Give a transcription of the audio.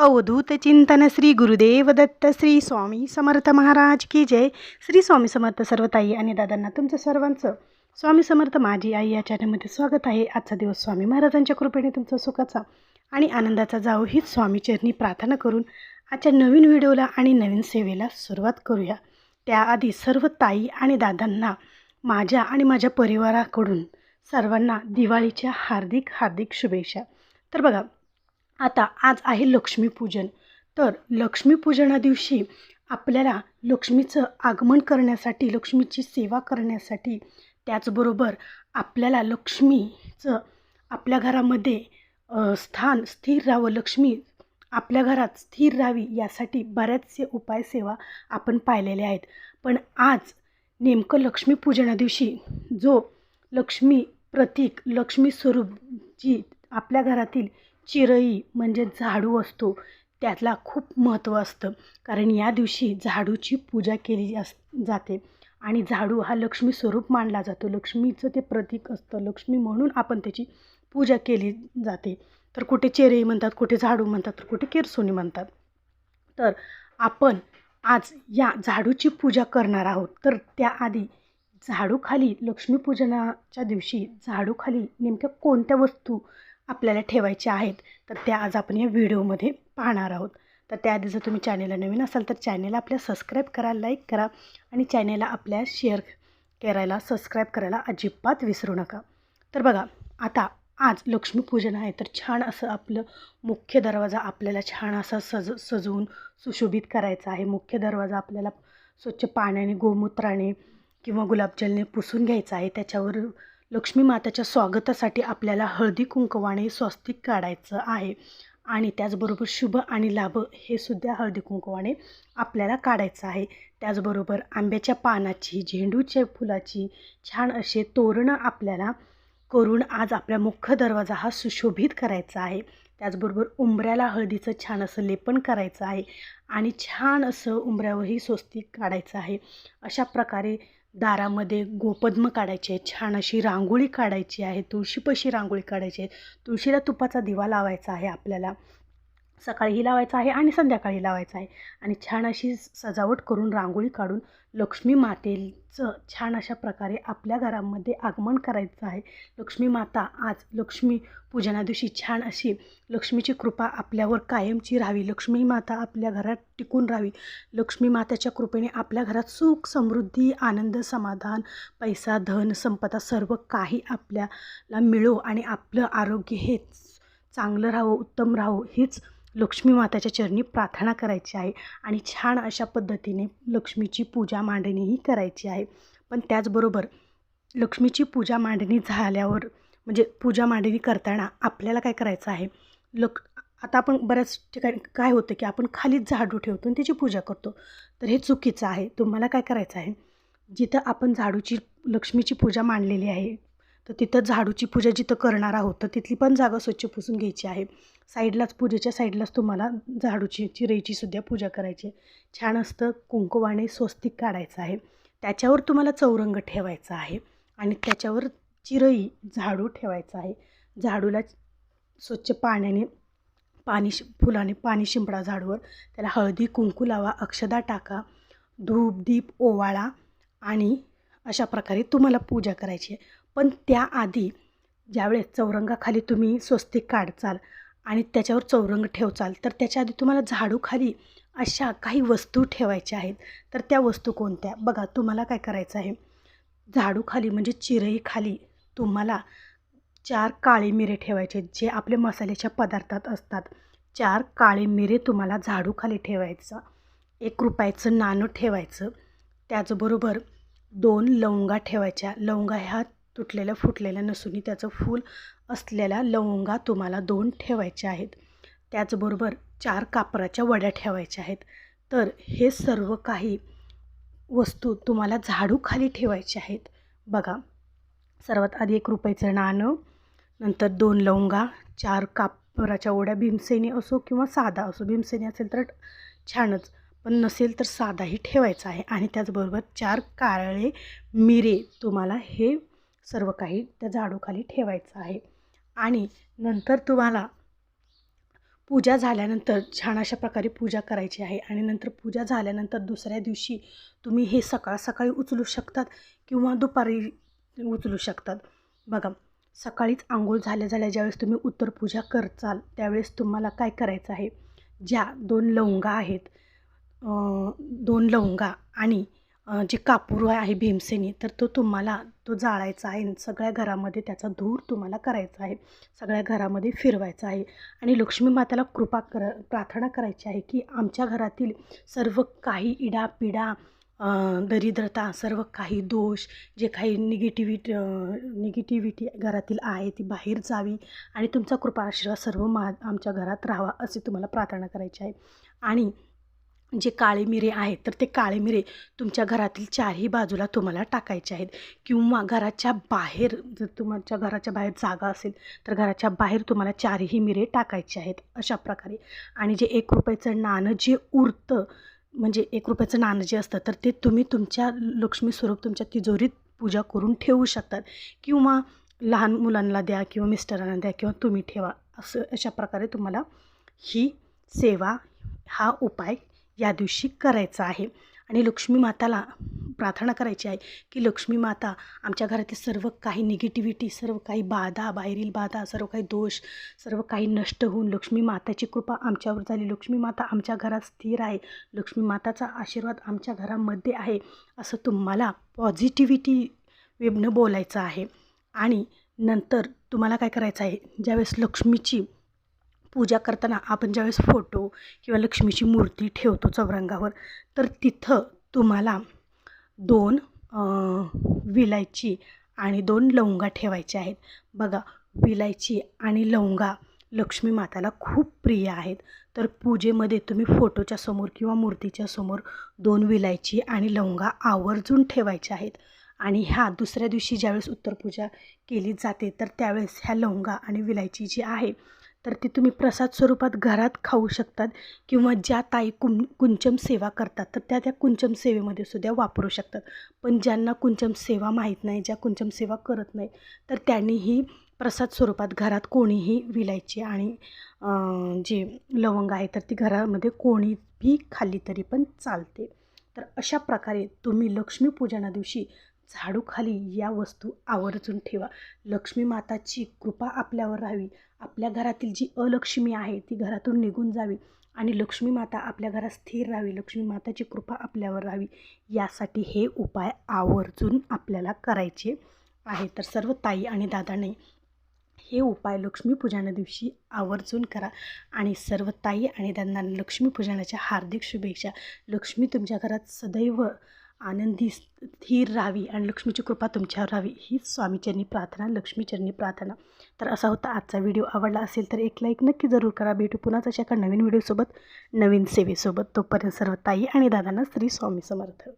अवधूत चिंतन श्री गुरुदेव दत्त श्री स्वामी समर्थ महाराज की जय. श्री स्वामी समर्थ सर्व ताई आणि दादांना तुमचं सर्वांचं स्वामी समर्थ माझी आई या चॅनलमध्ये स्वागत आहे. आजचा दिवस स्वामी महाराजांच्या कृपेने तुमचा सुखाचा आणि आनंदाचा जाऊ हीच स्वामीचरणी प्रार्थना करून आजच्या नवीन व्हिडिओला आणि नवीन सेवेला सुरुवात करूया. त्याआधी सर्व ताई आणि दादांना माझ्या आणि माझ्या परिवाराकडून सर्वांना दिवाळीच्या हार्दिक हार्दिक शुभेच्छा. तर बघा आता आज आहे लक्ष्मीपूजन. तर लक्ष्मीपूजना दिवशी आपल्याला लक्ष्मीचं आगमन करण्यासाठी लक्ष्मीची सेवा करण्यासाठी त्याचबरोबर आपल्याला लक्ष्मीचं आपल्या घरामध्ये स्थान स्थिर राहावं लक्ष्मी आपल्या घरात स्थिर राहावी यासाठी बऱ्याचसे उपाय सेवा आपण पाहिलेले आहेत. पण आज नेमकं लक्ष्मीपूजना दिवशी जो लक्ष्मी प्रतीक लक्ष्मी स्वरूप जी आपल्या घरातील चिरई म्हणजे झाडू असतो. त्यातला खूप महत्त्व असतं. कारण या दिवशी झाडूची पूजा केली अस जाते. आणि झाडू हा लक्ष्मी स्वरूप मानला जातो. लक्ष्मीचं ते प्रतीक असतं. लक्ष्मी म्हणून आपण त्याची पूजा केली जाते. तर कुठे चेरई म्हणतात कुठे झाडू म्हणतात तर कुठे केरसोनी म्हणतात. तर आपण आज या झाडूची पूजा करणार आहोत. तर त्याआधी झाडूखाली लक्ष्मीपूजनाच्या दिवशी झाडूखाली नेमक्या कोणत्या वस्तू आपल्याला ठेवायच्या आहेत तर त्या आज आपण या व्हिडिओमध्ये पाहणार आहोत. तर त्याआधी जर तुम्ही चॅनेलला नवीन असाल तर चॅनेलला आपल्या सबस्क्राईब करा लाईक करा आणि चॅनेलला आपल्या शेअर करायला सबस्क्राईब करायला अजिबात विसरू नका. तर बघा आता आज लक्ष्मीपूजन आहे तर छान असं आपलं मुख्य दरवाजा आपल्याला छान असा सज सजवून सुशोभित करायचा आहे. मुख्य दरवाजा आपल्याला स्वच्छ पाण्याने गोमूत्राने किंवा गुलाबजलने पुसून घ्यायचा आहे. त्याच्यावर लक्ष्मी माताच्या स्वागतासाठी आपल्याला हळदी कुंकवाने स्वस्तिक काढायचं आहे. आणि त्याचबरोबर शुभ आणि लाभ हे सुद्धा हळदी कुंकवाने आपल्याला काढायचं आहे. त्याचबरोबर आंब्याच्या पानाची झेंडूच्या फुलाची छान असे तोरणं आपल्याला करून आज आपल्या मुख्य दरवाजा हा सुशोभित करायचा आहे. त्याचबरोबर उंबऱ्याला हळदीचं छान असं लेपन करायचं आहे. आणि छान असं उंबऱ्यावरही स्वस्तिक काढायचं आहे. अशा प्रकारे दारामध्ये गोपद्म काढायचे आहे छान अशी रांगोळी काढायची आहे तुळशीपाशी रांगोळी काढायची आहे. तुळशीला तुपाचा दिवा लावायचा आहे आपल्याला. सकाळीही लावायचं आहे आणि संध्याकाळी लावायचं आहे. आणि छान अशी सजावट करून रांगोळी काढून लक्ष्मी मातेचं छान अशा प्रकारे आपल्या घरामध्ये आगमन करायचं आहे. लक्ष्मी माता आज लक्ष्मी पूजना दिवशी छान अशी लक्ष्मीची कृपा आपल्यावर कायमची राहावी. लक्ष्मी माता आपल्या घरात टिकून राहावी. लक्ष्मी माताच्या कृपेने आपल्या घरात सुख समृद्धी आनंद समाधान पैसा धन संपदा सर्व काही आपल्याला मिळो आणि आपलं आरोग्य हे चांगलं राहावं उत्तम राहावं हीच लक्ष्मी माताच्या चरणी प्रार्थना करायची आहे आणि छान अशा पद्धतीने लक्ष्मीची पूजा मांडणीही करायची आहे. पण त्याचबरोबर लक्ष्मीची पूजा मांडणी झाल्यावर म्हणजे पूजा मांडणी करताना आपल्याला काय करायचं आहे? लक आता आपण बऱ्याच ठिकाणी काय होतं की आपण खालीच झाडू ठेवतो आणि त्याची पूजा करतो. तर हे चुकीचं आहे. तुम्हाला काय करायचं आहे? जिथं आपण झाडूची लक्ष्मीची पूजा मांडलेली आहे तर तिथं झाडूची पूजा जिथं करणार आहोत तर तिथली पण जागा स्वच्छ पुसून घ्यायची आहे. साईडलाच पूजेच्या साईडलाच तुम्हाला झाडूची चिरेची सुद्धा पूजा करायची आहे. छान असतं कुंकवाने स्वस्तिक काढायचं आहे. त्याच्यावर तुम्हाला चौरंग ठेवायचा आहे आणि त्याच्यावर चिरई झाडू ठेवायचं आहे. झाडूला स्वच्छ पाण्याने पाणी शि फुलाने पाणी शिंपडा झाडूवर. त्याला हळदी कुंकू लावा अक्षदा टाका धूप दीप ओवाळा आणि अशा प्रकारे तुम्हाला पूजा करायची आहे. पण त्याआधी ज्यावेळेस चौरंगाखाली तुम्ही स्वस्तिक काढचाल आणि त्याच्यावर चौरंग ठेवचाल तर त्याच्या आधी तुम्हाला झाडूखाली अशा काही वस्तू ठेवायच्या आहेत. तर त्या वस्तू कोणत्या? बघा तुम्हाला काय करायचं आहे? झाडूखाली म्हणजे चिरईखाली तुम्हाला चार काळे मिरे ठेवायचे जे आपले मसाल्याच्या पदार्थात असतात. चार काळे मिरे तुम्हाला झाडूखाली ठेवायचं. एक रुपयाचं नाणं ठेवायचं. त्याचबरोबर दोन लवंगा ठेवायच्या. लवंगा ह्या तुटलेलं फुटलेलं नसूनही त्याचं फूल असलेल्या लवंगा तुम्हाला दोन ठेवायच्या आहेत. त्याचबरोबर चार कापराच्या वड्या ठेवायच्या आहेत. तर हे सर्व काही वस्तू तुम्हाला झाडूखाली ठेवायच्या आहेत. बघा सर्वात आधी एक रुपयाचं नाणं नंतर दोन लवंगा चार कापराच्या ओढ्या भीमसेनी असो किंवा साधा असो भीमसेनी असेल तर छानच पण नसेल तर साधाही ठेवायचा आहे. आणि त्याचबरोबर चार काळे मिरे तुम्हाला हे सर्व काही त्या झाडूखाली ठेवायचं आहे. आणि नंतर तुम्हाला पूजा झाल्यानंतर छान अशा प्रकारे पूजा करायची आहे. आणि नंतर पूजा झाल्यानंतर दुसऱ्या दिवशी तुम्ही हे सकाळ सकाळी उचलू शकतात किंवा दुपारी उचलू शकतात. बघा सकाळीच आंघोळ झाल्या झाल्या ज्यावेळेस तुम्ही उत्तर पूजा करचाल त्यावेळेस तुम्हाला काय करायचं आहे? ज्या दोन लवंगा आहेत दोन लवंगा आणि जे कापूर आहे भीमसेनी तर तो तुम्हाला तो जाळायचा आहे सगळ्या घरामध्ये त्याचा धूर तुम्हाला करायचा आहे. सगळ्या घरामध्ये फिरवायचा आहे. आणि लक्ष्मी माताला कृपा कर प्रार्थना करायची आहे की आमच्या घरातील सर्व काही इडापिडा पिडा दरिद्रता सर्व काही दोष जे काही निगेटिव्हिटी निगेटिव्हिटी घरातील आहे ती बाहेर जावी आणि तुमचा कृपा आशीर्वाद सर्व मा आमच्या घरात राहावा असे तुम्हाला प्रार्थना करायची आहे. आणि जे काळे मिरे आहेत तर ते काळे मिरे तुमच्या घरातील चारही बाजूला तुम्हाला टाकायचे आहेत. किंवा घराच्या बाहेर जर तुमच्या घराच्या बाहेर जागा असेल तर घराच्या बाहेर तुम्हाला चारही मिरे टाकायचे आहेत अशा प्रकारे. आणि जे एक रुपयाचं नाणं जे उरतं म्हणजे एक रुपयाचं नाणं जे असतं तर ते तुम्ही तुमच्या लक्ष्मी स्वरूप तुमच्या तिजोरीत पूजा करून ठेवू शकतात. किंवा लहान मुलांना द्या किंवा मिस्टरांना द्या किंवा तुम्ही ठेवा असं अशा प्रकारे तुम्हाला ही सेवा हा उपाय या दिवशी करायचा आहे. आणि लक्ष्मी माताला प्रार्थना करायची आहे की लक्ष्मी माता आमच्या घरातील सर्व काही निगेटिव्हिटी सर्व काही बाधा बाहेरील बाधा सर्व काही दोष सर्व काही नष्ट होऊन लक्ष्मी माताची कृपा आमच्यावर झाली. लक्ष्मी माता आमच्या घरात स्थिर आहे. लक्ष्मी माताचा आशीर्वाद आमच्या घरामध्ये आहे. असं तुम्हाला पॉझिटिव्हिटी वेबनं बोलायचं आहे. आणि नंतर तुम्हाला काय करायचं आहे? ज्यावेळेस लक्ष्मीची पूजा करताना आपण ज्यावेळेस फोटो किंवा लक्ष्मीची मूर्ती ठेवतो चौरंगावर तर तिथं तुम्हाला दोन विलायची आणि दोन लवंगा ठेवायचे आहेत. बघा विलायची आणि लवंगा लक्ष्मी माताला खूप प्रिय आहेत. तर पूजेमध्ये तुम्ही फोटोच्या समोर किंवा मूर्तीच्या समोर दोन विलायची आणि लवंगा आवर्जून ठेवायचे आहेत. आणि ह्या दुसऱ्या दिवशी ज्यावेळेस उत्तरपूजा केली जाते तर त्यावेळेस ह्या लवंगा आणि विलायची जी आहे तर ती तुम्ही प्रसाद स्वरूपात घरात खाऊ शकतात किंवा ज्या ताई कुं कुंचम सेवा करतात तर त्या त्या कुंचम सेवेमध्ये सुद्धा वापरू शकतात. पण ज्यांना कुंचम सेवा माहीत नाही ज्या कुंचम सेवा करत नाही तर त्यांनीही प्रसाद स्वरूपात घरात कोणीही विलायची आणि जी जे लवंग आहे तर ती घरामध्ये कोणीही खाल्ली तरी पण चालते. तर अशा प्रकारे तुम्ही लक्ष्मीपूजना दिवशी झाडूखाली या वस्तू आवर्जून ठेवा. लक्ष्मी माताची कृपा आपल्यावर राहावी. आपल्या घरातील जी अलक्ष्मी आहे ती घरातून निघून जावी आणि लक्ष्मी माता आपल्या घरात स्थिर राहावी. लक्ष्मी माताची कृपा आपल्यावर राहावी. यासाठी हे उपाय आवर्जून आपल्याला करायचे आहे तर सर्व ताई आणि दादाने हे उपाय लक्ष्मीपूजना दिवशी आवर्जून करा आणि सर्व ताई आणि दादांना लक्ष्मीपूजनाच्या हार्दिक शुभेच्छा. लक्ष्मी तुमच्या घरात सदैव आनंदी स्थिर राहावी आणि लक्ष्मीची कृपा तुमच्यावर राहावी हीच स्वामीचरणी प्रार्थना लक्ष्मीचरणी प्रार्थना. तर असा होता आजचा व्हिडिओ. आवडला असेल तर एक लाईक नक्की जरूर करा. भेटू पुन्हाच अशा एका नवीन व्हिडिओसोबत नवीन सेवेसोबत. तोपर्यंत सर्व ताई आणि दादांना श्री स्वामी समर्थ.